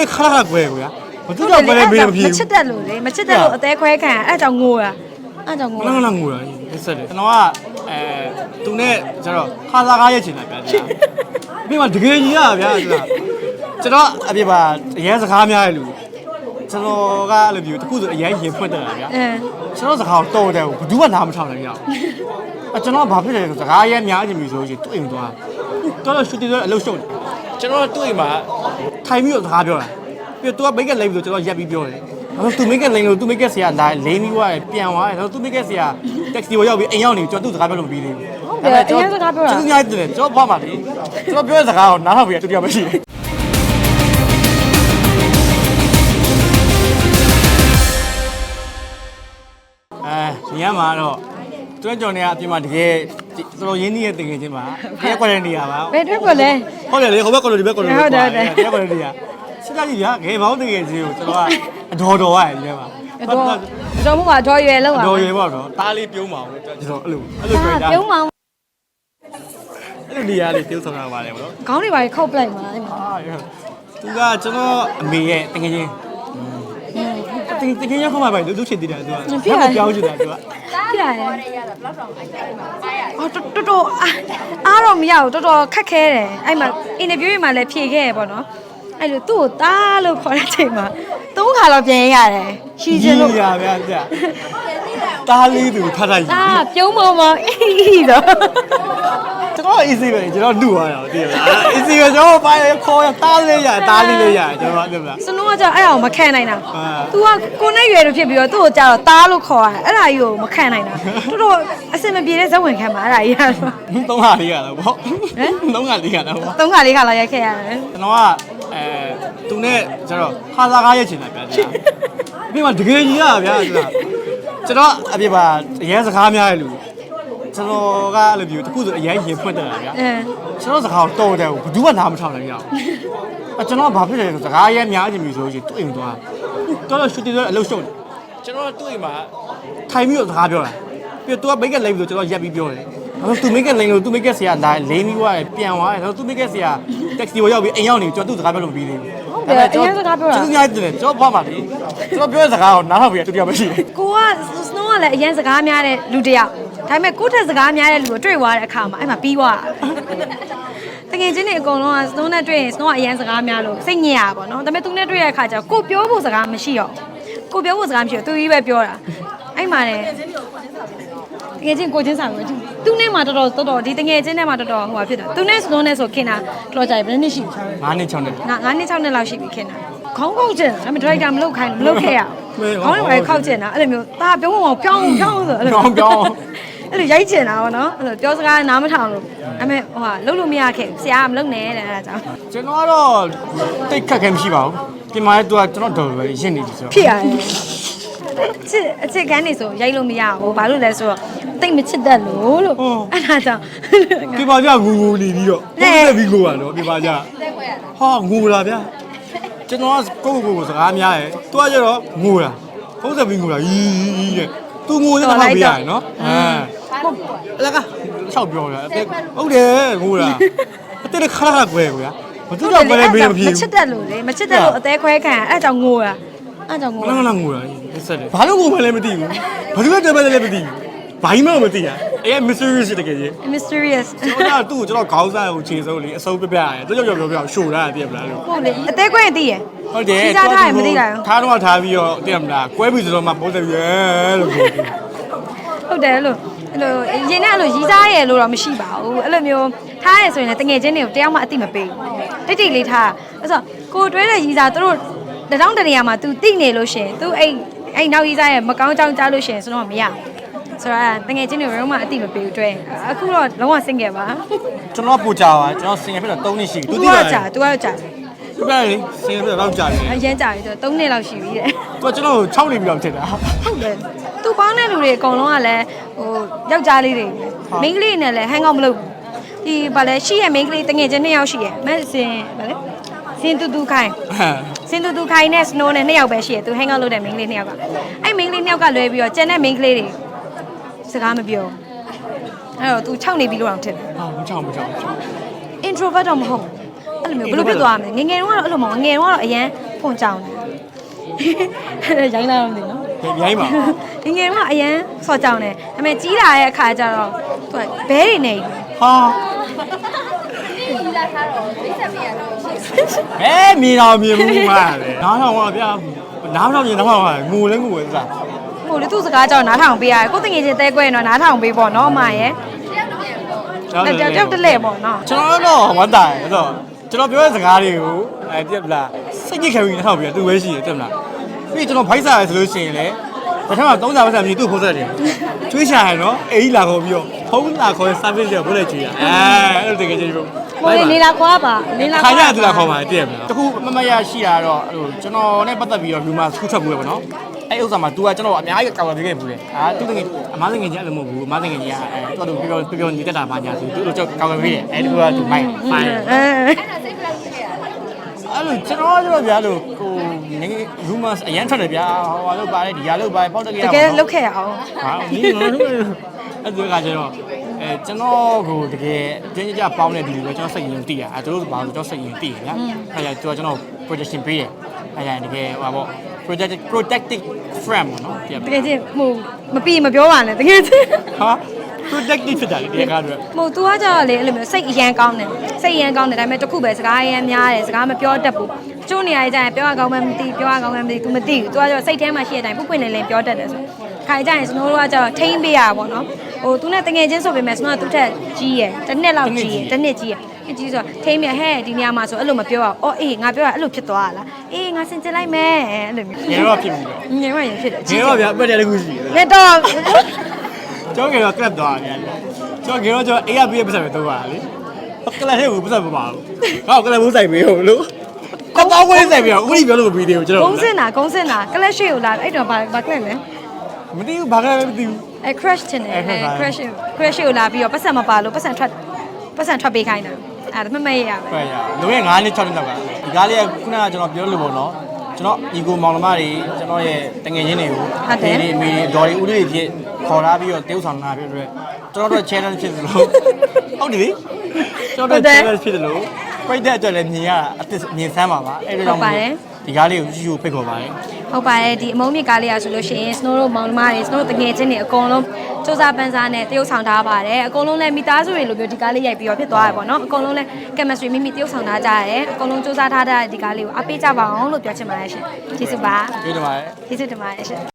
တဲ့ခါခါကွယ်ကွာဘာသူတော့ပဲလေမင်းမဖြစ်မချစ်တတ်လို့လေမချစ်တတ်လို့အသေးခွဲခံအဲ့ကြောင့်ငိုတာအဲ့ကြောင့်ငိုဘူးလာလာငိုတာဒီဆက်တယ်ကျွန်တော်ကအဲသူနဲ့ကျတော့ခါစားကားရဲ့ချင်တာဗျာဒီမှာတကယ်ကြီးရဗျာကျွန်တော်အပြစ်ပါအရင်စကားများရဲ့လူကျွန်တော်ကအဲ့လိုမျိုးတခုဆိုအရင်ရင်ဖွင့်တက်တာဗျာအဲကျွန်တော်စကားကိုတော်တယ်ဘယ်သူမှနားမထောင်နိုင်ရအောင်အကျွန်တော်ဘာဖြစ်လဲဆိုစကားအရင်များချင်ပြီဆိုရင်တွေ့ရင်သွားတော်တော်ရှူတီတော့အလုပ်ရှုပ်တယ်ကျွန်တော်တွေ့မှာ ထိုင်ပြီးတော့စကားပြောတာပြီးတော့ तू ကမိတ်ကလိမ့်ပြီးတော့ကျွန်တော်ရက်ပြီးပြောတယ်အဲ့တော့ तू မိတ်ကလိမ့်လို့ तू မိတ်ကဆရာလာလိမ့်ပြီးသွားတယ်ပြန်သွားတယ်အဲ့တော့ तू မိတ်ကဆရာ taxi ကိုရောက်ပြီးအိမ်ရောက်နေကျွန်တော်သူ့စကားပြောလို့မပြီးသေးဘူးကျွန်တော်အများကြီးတယ်ကျွန်တော်ဘာမှလေကျွန်တော်ပြောတဲ့စကားကိုနားထောင်ပြီးတူတူပဲရှိတယ်အဲဒီညမှာတော့တွန်းကြော်နေကအပြင်မှာတကယ် တော်တော်ရင်းနှီးရဲ့တင်ငယ်ချင်းပါတရက်ကွက်တဲ့နေရာပါဘယ်ထွက်ကိုလဲ ဟုတ်တယ်လေဟိုဘက်ကော်လိုဒီဘက်ကော်လိုဟုတ်တယ်ဟုတ်တယ်တရက်ကွက်တဲ့နေရာစစ်သားကြီးဗျာငယ်ပေါင်းတင်ငယ်ချင်းကိုကျွန်တော်ကအတော်တော်ရတယ်ဒီထဲမှာအတော်အတော်မှုမှာဒေါ်ရွယ်လောက်အပါတော်ရေပေါ့တော့တားလေးပြုံးပါအောင်ကျွန်တော်အဲ့လိုအဲ့လိုဒါတွေ့တာပြုံးမောင်အဲ့လိုနေရာလေးပြုံးဆောင်ရပါတယ်ဗောနော်ခေါင်းတွေပါခောက်ပလိုက်မှာအဲ့မှာအာသူကကျွန်တော်အမေရဲ့တကယ်ချင်းတကယ်တကယ်ရောက်ခမပါလူလူချင်တည်တယ်သူကပြောင်းချင်တာသူက ပြရတယ်အော်တော်တော်တော်အားအားတော့မရဘူးတော်တော်ခက်ခဲတယ်အဲ့မှာအင်တာဗျူးတွေမှာလည်းဖြေခဲ့ရပေါ့နော်အဲ့လိုသူ့ကိုတားလို့ခေါ်တဲ့ချိန်မှာသုံးခါတော့ပြန်ရတယ်ရှီချင်းလို့ရဗျာဗျာတားလေးသူထထကြီးတားပြုံးမောင်မောင်အေးတော့ ကျွန်တော် easy ပဲကျွန်တော်နှုတ်ရအောင်တည်လား easy ပဲကျွန်တော်ပါရခေါ်ရတားလေးရတားလေးလေးရကျွန်တော်ဟုတ်လားစနိုးကကြောင့်အဲ့အောင်မခံနိုင်တာအာ तू ကကိုနဲ့ရွယ်လို့ဖြစ်ပြီးတော့သူ့ကိုကြောက်တော့တားလို့ခေါ်ရတယ်အဲ့ဒါကြီးကိုမခံနိုင်တာတော်တော်အစင်မပြေတဲ့ဇက်ဝင်ခံမှာအဲ့ဒါကြီးကတော့သုံးခါလေးရတော့ဗောသုံးခါလေးရတော့ဗောသုံးခါလေးခါလောက်ရိုက်ခဲ့ရတယ်ကျွန်တော်ကအဲသူနဲ့ကျတော့ဟာစားကားရဲ့ချင်တာဗျာဒီမှာတကယ်ကြီးရဗျာကျွန်တော်အပြစ်ပါအရင်စကားများရဲ့လူ ကျွန်တော်ကအဲ့လိုမျိုးတခုဆိုအရင်ရင်ဖွင့်တယ်ဗျာအဲကျွန်တော်စကားတော့တော်တယ်ဘူးဘူးမှနားမထောင်လည်းမရဘူးအကျွန်တော်ဘာဖြစ်လဲဆိုစကားရဲများနေပြီဆိုလို့ရှိရင်သူ့အိမ်သွားတော်တော်ရှူတီတော့အလုပ်ရှုံတယ်ကျွန်တော်သူ့အိမ်မှာထိုင်ပြီးတော့စကားပြောတာပြီးတော့ तू ကမိတ်ကလိမ့်ပြီးတော့ကျွန်တော်ရက်ပြီးပြောတယ်အဲ့တော့သူမိတ်ကလိန်လို့သူမိတ်ကဆရာလာလိန်ပြီးွားတယ်ပြန်သွားတယ်အဲ့တော့သူမိတ်ကဆရာတက်ဆီကိုရောက်ပြီးအိမ်ရောက်နေကျွန်တော်သူ့စကားပြောလို့မပြီးသေးဘူးဟုတ်တယ်အရင်စကားပြောတာသူများတယ်ကျွန်တော်ဘာမှမဖြစ်ကျွန်တော်ပြောတဲ့စကားကိုနားထောင်ပြီးသူတရားမရှိဘူးကိုက snow ကလည်းအရင်စကားများတဲ့လူတစ်ယောက် ဒါပေမဲ့ကိုယ့်ထက်စကားများတဲ့လူကိုတွေ့သွားတဲ့အခါမှာအဲ့မှာပြီးသွားတာတကယ်ချင်းနေအကုန်လုံးကစနိုးနဲ့တွေ့ရင်စနိုးကအရင်စကားများလို့စိတ်ညစ်ရပါဘောနော်ဒါပေမဲ့သူနဲ့တွေ့ရတဲ့အခါကျတော့ကိုပြောဖို့စကားမရှိတော့ကိုပြောဖို့စကားမရှိတော့သူကြီးပဲပြောတာအဲ့မှာလေတကယ်ချင်းကိုချင်းဆိုင်ပဲသူနဲ့မှတော်တော်တော်တော်ဒီတကယ်ချင်းနဲ့မှတော်တော်ဟိုပါဖြစ်တာသူနဲ့စနိုးနဲ့ဆိုခင်တာတော်ကြိုင်ဘယ်နှစ်ရှိပြီ9နှစ်6နှစ်ငါ9နှစ်6နှစ်လောက်ရှိပြီခင်တာခေါင်းကောက်ကျင်ဒါပေမဲ့ဒရိုက်တာမလုပ်ခိုင်းမလုပ်ခဲ့ရမေးအောင်ခေါင်းတွေပဲခောက်ကျင်တာအဲ့လိုမျိုးဒါပြောမအောင်ဖြောင်းဖြောင်းဆိုအဲ့လိုပြောင်းပြောင်း အဲ့လိုရိုက်ကျင်တာပေါ့နော်အဲ့လိုပြောစကားနားမထောင်လို့အဲ့မဲ့ဟိုဟာလုံးလို့မရခဲ့ဘူးဆရာကမလုပ်နဲ့တဲ့အဲ့ဒါကြောင့်ကျွန်တော်ကတော့တိတ်ခက်ခဲမရှိပါဘူးပြင်မာရဲ့သူကကျွန်တော်တော်ပဲရင့်နေပြီဆိုတော့ဖြစ်ရတယ်ချစ်အချစ်ကန်းနေဆိုရိုက်လို့မရဘူးဘာလို့လဲဆိုတော့တိတ်မချစ်တတ်လို့လို့အဲ့ဒါကြောင့်ပြင်မာကြငူငူနေပြီးတော့ဟဲ့ဟုတ်တယ်ပြီးကိုကတော့ပြင်မာကြဟာငူလာဗျာကျွန်တော်ကကိုကိုကိုစကားများတယ်သူကကျတော့ငူလာဟုတ်တယ်ပြီးငူလာရီးတဲ့သူငူနေတာမှမရရနော်အဲ ဟုတ်လက်ကချောက်ပြောတယ်ဟုတ်တယ်ငူလာအတက်ခါခါကွယ်ကွာဘာသူတော့ပဲလေမင်းမဖြစ်မချစ်တတ်လို့လေမချစ်တတ်လို့အသေးခွဲခံအဲ့ဒါကြောင့်ငိုတာအဲ့ဒါကြောင့်ငိုဘူးတာလာလာငူလာဆက်တယ်ဘာလို့ငူမလဲမသိဘူးဘာလို့တက်ပဲလည်းမသိဘူးဘာမှမသိရအဲ mysterious တကယ်ကြီး mysterious ကျွန်တော်ကသူ့ကိုကျွန်တော်ခေါင်းစားကိုခြေစုပ်လေးအစုပ်ပြပြရတယ်သူကြောက်ကြောက်ပြောပြရှို့တာတည်မလားလို့ဟုတ်လေအသေးခွဲသိရဟုတ်တယ်စီစားထားရင်မသိတာရောထားတော့ထားပြီးတော့တည်မလားကွဲပြီဆိုတော့မှပိုးတယ်ရဲလို့ပြောတယ်ဟုတ်တယ်အဲ့လို အဲ့လိုရင်နဲ့အဲ့လိုရီးစားရဲလို့တော့မရှိပါဘူးအဲ့လိုမျိုးထားရဲဆိုရင်လည်းတငယ်ချင်းတွေကိုတရားမှအတိမပေးဘူးတိတ်တိတ်လေးထားအဲ့ဆိုကိုတွဲတဲ့ရီးစားသူတို့တတောင်းတနေရာမှာ तू တိနေလို့ရှရင် तू အဲ့အဲ့နောက်ရီးစားရဲမကောင်းကြောင်းကြားလို့ရှရင်ဆိုတော့မရဆိုတော့တငယ်ချင်းတွေလုံးဝအတိမပေးဘူးတွဲအခုတော့လုံးဝ single ပါ ကျွန်တော်ပူကြပါကျွန်တော်စင်ရဖြစ်တော့3နှစ်ရှိပြီ तू သူ က သိပါ ကြာ လား तू ကကြာ ပြပြလေစင်ရဖြစ်တော့တော့ကြာတယ် အရင်ကြာပြီဆိုတော့3နှစ်လောက်ရှိပြီတဲ့ သူကကျွန်တော်6နေပြီးတော့ဖြစ်တာ ဟုတ်တယ်သူ ပေါင်းတဲ့လူတွေအကုန်လုံးကလည်းဟိုယောက်ျားလေးတွေမိန်းကလေးနဲ့လည်းဟန်ကောက်မလုပ်ဘူးဒီဗာလဲရှိရဲ့မိန်းကလေးတငယ်ချင်းနှစ်ယောက်ရှိရဲ့မက်စင်ဗာလဲစင်တူတူခိုင်စင်တူတူခိုင်နဲ့ snow နဲ့နှစ်ယောက်ပဲရှိရဲ့သူဟန်ကောက်လုပ်တဲ့မိန်းကလေးနှစ်ယောက်ကအဲ့မိန်းကလေးနှစ်ယောက်ကလွဲပြီးတော့ကျန်တဲ့မိန်းကလေးတွေစကားမပြောအဲ့တော့ तू 6နေပြီလို့အောင်ထင်တယ်ဟာမချောင်းမချောင်း introvert တော့မဟုတ်ဘူးအဲ့လိုမျိုးဘယ်လိုဖြစ်သွားမလဲငယ်ငယ်တုန်းကတော့အဲ့လိုမဟုတ်ငယ်တုန်းကတော့အရန်ဖုန်ကြောင်တယ်ရိုင်းလာတော့မ သိနော်ရိုင်းပါဒီငယ်တုန်းကအရန်ဆော့ကြောင်တယ်ဒါပေမဲ့ကြီးလာတဲ့အခါကျတော့သူကဘဲတွေနေဟာအဲမြင်တော့မြင်မှုမှာလေနားထောင်ပါဗျာနားထောင်မြင်နားထောင်ပါငိုလဲငိုပဲစားဟိုလေသူ့စကားကြောင့်နားထောင်ပေးရတယ်ကိုယ်တငယ်ချင်းတဲကွဲရင်တော့နားထောင်ပေးပေါ့နော်အမရဲ့အဲ့တောက်တောက်တလဲပေါ့နော်ကျွန်တော်တော့ဝမ်းတာရယ်ဆိုတော့ကျွန်တော်ပြောတဲ့စကားတွေကိုအဲတည့်ပလားစိတ်ညစ်ခံပြီးနားထောင်ပြီးသူပဲရှိတယ်တည့်မလား ပြီးကျွန်တော်ဖိုက်စားရဆိုလို့ရှိရင်လေပထမ30ပတ်စံမြေသူ့ဖုန်းဆက်တယ်ကျွေးချရနော်အေးလာခေါ်ပြီးတော့ဖုန်းလာခေါ် service တွေဘုတ်လိုက်ကြည့်ရအဲအဲ့လိုတကယ်ကြည့်လို့ဟိုလေနေလာခွာပါနေလာခိုင်ရတူလာခေါ်ပါတယ်တည့်မလားတခုမမရရှိတာတော့အဲ့လိုကျွန်တော်နဲ့ပတ်သက်ပြီးတော့လူမစကူထွက်ဘူးပဲပေါ့နော်အဲ့ဥစ္စာမှာ तू ကကျွန်တော်အများကြီးကောက်ပေးခဲ့ဘူးလေအာသူတကယ်အမားတကယ်ကြီးအဲ့လိုမဟုတ်ဘူးအမားတကယ်ကြီးကအဲတော်တော်ပြောပြောပြောနေတတ်တာပါညာသူသူတို့ကြောက်ကောက်ပေးတယ်အဲ့ဒီကသူမိုင်းမိုင်းအဲ အဲ့လိုကျွန်တော်ကတော့ဗျာလို့ဟိုငယ်ရူမတ်အရန်ထွက်တယ်ဗျာဟိုဟာလို့ပါတယ်ဒီဟာလို့ပါတယ်ပေါက်တကယ်တကယ်လုတ်ခဲ့အောင်ဟာဒီငါတို့အဲ့ဒီကကျတော့အဲကျွန်တော်ကိုတကယ်ကျင်းကြပေါင်းတဲ့ဒီလိုပဲကျွန်တော်စိတ်ရင်တည်ရအဲတို့ဘာလို့ကျွန်တော်စိတ်ရင်တည်ရဗျာအဲ့ဒါကျွန်တော် protection ပေးတယ်အဲ့ဒါတကယ်ဟိုပါ protected protective frame ပေါ့နော်တကယ်တကယ်ချင်းဟိုမပြီးမပြောပါနဲ့တကယ်ချင်းဟာ protective ဖြစ်တာလေဒီကားတော့ ဟို तू ကကြောက်လေအဲ့လိုမျိုးစိတ်အရန်ကောင်းတယ်စိတ်အရန်ကောင်းတယ်ဒါပေမဲ့တစ်ခုပဲစကားအရန်များတယ်စကားမပြောတတ်ဘူးကျိုးနေရာကြီးကျရင်ပြောရကောင်းမှမသိပြောရကောင်းမှမသိ तू မသိဘူး तू ကကြောက်စိတ်ထဲမှာရှိတဲ့အတိုင်းပုပ်ပွင့်နေလင်းပြောတတ်တယ်ဆိုခါကြရင်စနိုးတို့ကကြောက်ထိမ့်ပေးရပါဘောနော်ဟို तू နဲ့တငယ်ချင်းဆိုပေမဲ့စနိုးကသူ့ထက်ကြီးရယ်တစ်နှစ်လောက်ကြီးရယ်တစ်နှစ်ကြီးရယ်အကြီးဆိုထိမ့်မြဟဲ့ဒီနေရာမှာဆိုအဲ့လိုမပြောရအော်အေးငါပြောရအဲ့လိုဖြစ်သွားလားအေးငါစင်ကြလိုက်မယ်အဲ့လိုမျိုး ငယ်တော့ဖြစ်ပြီပဲ ငယ်မရင်ဖြစ်တယ် ငယ်တော့ဗျာအပတ်တည်းတစ်ခုရှိတယ် လက်တော့ ကျောင်းငယ်တော့ကလပ်သွားတယ်ကျောင်းငယ်တော့ကျောင်းအေးရပြည့်ပတ်ဆက်ပဲတော့ပါလေကလပ်ထဲကိုပတ်ဆက်မပါဘူးငါ့ကိုကလပ်ဘူးဆိုင်ပေးဟုတ်လို့ကတောင်းဝင်းဆိုင်ပြီးတော့ဥပဒေပြောလို့မပြီးသေးဘူးကျွန်တော်ကုန်းစင်တာကုန်းစင်တာကလပ်ရှိကိုလာအဲ့တော့ဘာဘာကလပ်လဲမသိဘူးဘာကလည်းမသိဘူးအဲ crash တင်တယ်အဲအဲ crash crash crash ကိုလာပြီးတော့ပတ်စံမပါလို့ပတ်စံထွက်ပတ်စံထွက်ပေးခိုင်းတာအဲ့ဒါမမေ့ရပဲဟုတ်ရလုံရဲ့9နှစ်6နှစ်လောက်ကဒီကားလေးကခုနကကျွန်တော်ပြောလို့ပေါ့နော် ကျွန်တော်ညီကိုမောင်နှမတွေကျွန်တော်ရဲ့တငယ်ချင်းတွေကိုဒီအမေတွေဒေါ်တွေဦးလေးတွေဖြစ်ခေါ်လာပြီးတော့တေးဥဆောင်လာပြီးတော့ကျွန်တော်တို့ challenge ဖြစ်လို့ဟုတ်တယ်လေကျွန်တော်တို့ challenge ဖြစ်တယ်လို့ပြိတဲ့အတွက်လည်းမြင်ရအစ်မြင်ဆမ်းပါပါအဲ့ဒါကြောင့် ဒီကားလေးကိုရှိရှိဖိတ်ခေါ်ပါတယ်ဟုတ်ပါတယ်ဒီအမုံမြင့်ကားလေးอ่ะဆိုလို့ရှိရင် snow တို့မောင်နှမတွေ snow တို့တငယ်ချင်းတွေအကုန်လုံးစူးစမ်းပန်းစားနဲ့တရုပ်ဆောင်ထားပါတယ်အကုန်လုံးလည်းမိသားစုတွေလိုမျိုးဒီကားလေးရိုက်ပြီးတော့ဖြစ်သွားရပေါ့နော်အကုန်လုံးလည်း chemistry မိမိတရုပ်ဆောင်ထားကြရတယ်အကုန်လုံးစူးစမ်းထားတဲ့ဒီကားလေးကိုအပေးကြပါအောင်လို့ပြောချင်ပါတယ်ရှင်ကျေးဇူးပါတွေ့တယ်ပါတယ်ကျေးဇူးတင်ပါတယ်ရှင်